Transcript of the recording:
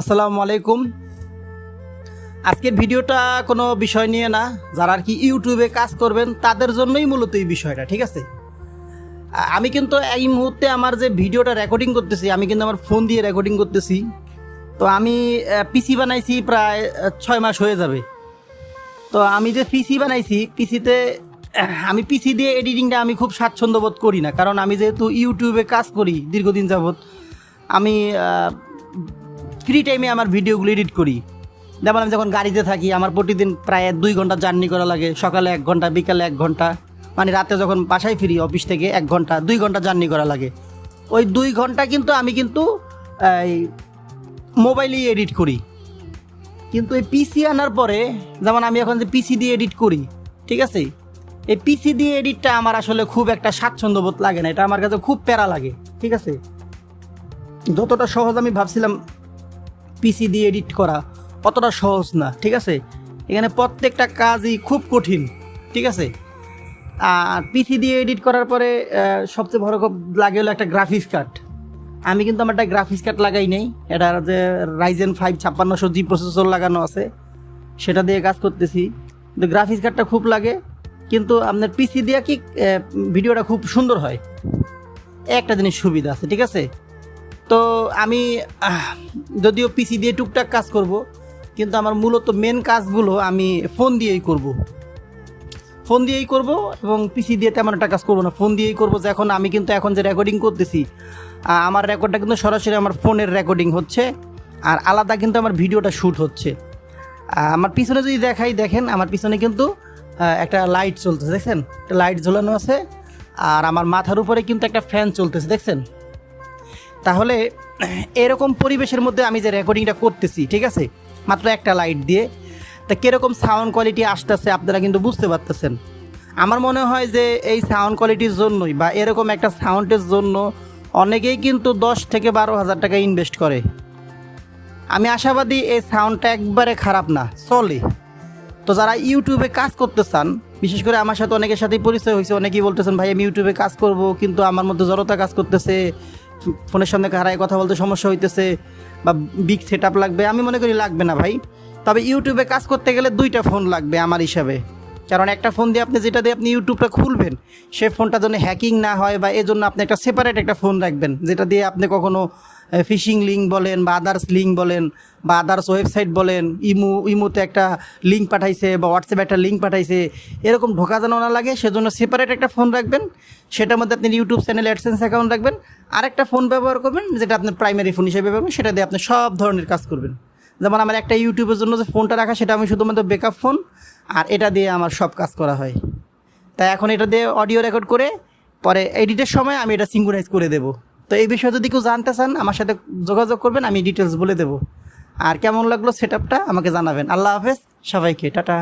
আসসালামু আলাইকুম। আজকের ভিডিওটা কোনো বিষয় নিয়ে না, যারা আর কি ইউটিউবে কাজ করবেন, তাদের জন্যই মূলত এই বিষয়টা, ঠিক আছে? আমি কিন্তু এই মুহূর্তে আমার যে ভিডিওটা রেকর্ডিং করতেছি, আমি কিন্তু আমার ফোন দিয়ে রেকর্ডিং করতেছি। তো আমি পিসি বানাইছি প্রায় ছয় মাস হয়ে যাবে। তো আমি যে পিসি বানাইছি পিসিতে আমি পিসি দিয়ে এডিটিংটা আমি খুব স্বাচ্ছন্দ্য বোধ করি না। কারণ আমি যেহেতু ইউটিউবে কাজ করি দীর্ঘদিন যাবৎ, আমি ফ্রি টাইমে আমার ভিডিওগুলো এডিট করি। যেমন আমি যখন গাড়িতে থাকি, আমার প্রতিদিন প্রায় দুই ঘণ্টা জার্নি করা লাগে। সকালে এক ঘণ্টা, বিকালে এক ঘণ্টা। মানে রাতে যখন বাসায় ফিরি অফিস থেকে এক ঘণ্টা, দুই ঘণ্টা জার্নি করা লাগে। ওই দুই ঘণ্টা কিন্তু আমি কিন্তু, এই মোবাইলেই এডিট করি। কিন্তু এই পিসি আনার পরে, যেমন আমি এখন যে পিসি দিয়ে এডিট করি, ঠিক আছে? এই পিসি দিয়ে এডিটটা আমার আসলে খুব একটা স্বাচ্ছন্দ্যবোধ লাগে না। এটা আমার কাছে খুব প্যারা লাগে, ঠিক আছে? যতটা সহজ আমি ভাবছিলাম পিসি দিয়ে এডিট করা অতটা সহজ না, ঠিক আছে? এখানে প্রত্যেকটা কাজই খুব কঠিন, ঠিক আছে? আর পিসি দিয়ে এডিট করার পরে সবচেয়ে বড় লাগে হলো একটা গ্রাফিক্স কার্ড আমি কিন্তু আমার একটা গ্রাফিক্স কার্ড লাগাই নেই, এটা যে রাইজেন ফাইভ ছাপ্পান্নশো জি প্রসেসর লাগানো আছে, সেটা দিয়ে কাজ করতেছি। কিন্তু গ্রাফিক্স কার্ডটা খুব লাগে, কিন্তু আপনার পিসি দিয়ে কি ভিডিওটা খুব সুন্দর হয়। একটা জিনিস সুবিধা আছে, ঠিক আছে? তো আমি যদিও পিসি দিয়ে টুকটাক কাজ করব, কিন্তু আমার মূলত মেন কাজগুলো আমি ফোন দিয়েই করব। ফোন দিয়েই করব এবং পিসি দিয়ে তেমন একটা কাজ করব না। ফোন দিয়েই করব যে এখন আমি কিন্তু এখন যে রেকর্ডিং করতেছি আমার রেকর্ডটা কিন্তু সরাসরি আমার ফোনের রেকর্ডিং হচ্ছে, আর আলাদা কিন্তু আমার ভিডিওটা শ্যুট হচ্ছে। আমার পিছনে যদি দেখাই, দেখেন আমার পিছনে কিন্তু একটা লাইট চলতেছে, দেখছেন? একটা লাইট ঝোলানো আছে, আর আমার মাথার উপরে কিন্তু একটা ফ্যান চলতেছে, দেখছেন? তাহলে এরকম পরিবেশের মধ্যে আমি যে রেকর্ডিংটা করতেছি, ঠিক আছে? মাত্র একটা লাইট দিয়ে। তা কীরকম সাউন্ড কোয়ালিটি আসতেছে আপনারা কিন্তু বুঝতে পারতেছেন। আমার মনে হয় যে এই সাউন্ড কোয়ালিটির জন্যই বা এরকম একটা সাউন্ডের জন্য অনেকেই কিন্তু দশ থেকে বারো হাজার টাকা ইনভেস্ট করে। আমি আশাবাদী এই সাউন্ডটা একবারে খারাপ না, চলে। তো যারা ইউটিউবে কাজ করতে চান, বিশেষ করে আমার সাথে অনেকের সাথেই পরিচয় হয়েছে, অনেকেই বলতেছেন, ভাই, আমি ইউটিউবে কাজ করব, কিন্তু আমার মধ্যে জড়তা কাজ করতেছে। ফোনের সামনে হারায় কথা বলতে সমস্যা হইতেছে বা বিগ সেট লাগবে, আমি মনে করি লাগবে না ভাই। তবে ইউটিউবে কাজ করতে গেলে দুইটা ফোন লাগবে আমার হিসাবে। কারণ একটা ফোন দিয়ে আপনি যেটা দিয়ে আপনি ইউটিউবটা খুলবেন, সে ফোনটা যেন হ্যাকিং না হয় বা এজন্য আপনি একটা সেপারেট একটা ফোন রাখবেন, যেটা দিয়ে আপনি কখনো ফিশিং লিঙ্ক বলেন বা আদার্স লিঙ্ক বলেন বা আদার্স ওয়েবসাইট বলেন, ইমু, ইমুতে একটা লিঙ্ক পাঠাইছে বা হোয়াটসঅ্যাপে একটা লিঙ্ক পাঠাইছে, এরকম ঢোকা যেন না লাগে, সেজন্য সেপারেট একটা ফোন রাখবেন, সেটার মধ্যে আপনি ইউটিউব চ্যানেল অ্যাডসেন্স অ্যাকাউন্ট রাখবেন, আরেকটা ফোন ব্যবহার করবেন, যেটা আপনার প্রাইমারি ফোন হিসেবে ব্যবহার করবেন, সেটা দিয়ে আপনি সব ধরনের কাজ করবেন। যেমন আমার একটা ইউটিউবের জন্য যে ফোনটা রাখা, সেটা আমি শুধুমাত্র বেকআপ ফোন আর এটা দিয়ে আমার সব কাজ করা হয়। তাই এখন এটা দিয়ে অডিও রেকর্ড করে, পরে এডিটের সময় আমি এটা সিঙ্গুরাইজ করে দেবো। তো এই বিষয়ে যদি কেউ জানতে চান, আমার সাথে যোগাযোগ করবেন, আমি ডিটেলস বলে দেবো। আর কেমন লাগল সেট আমাকে জানাবেন। আল্লাহ হাফেজ, সবাইকে, টাটা।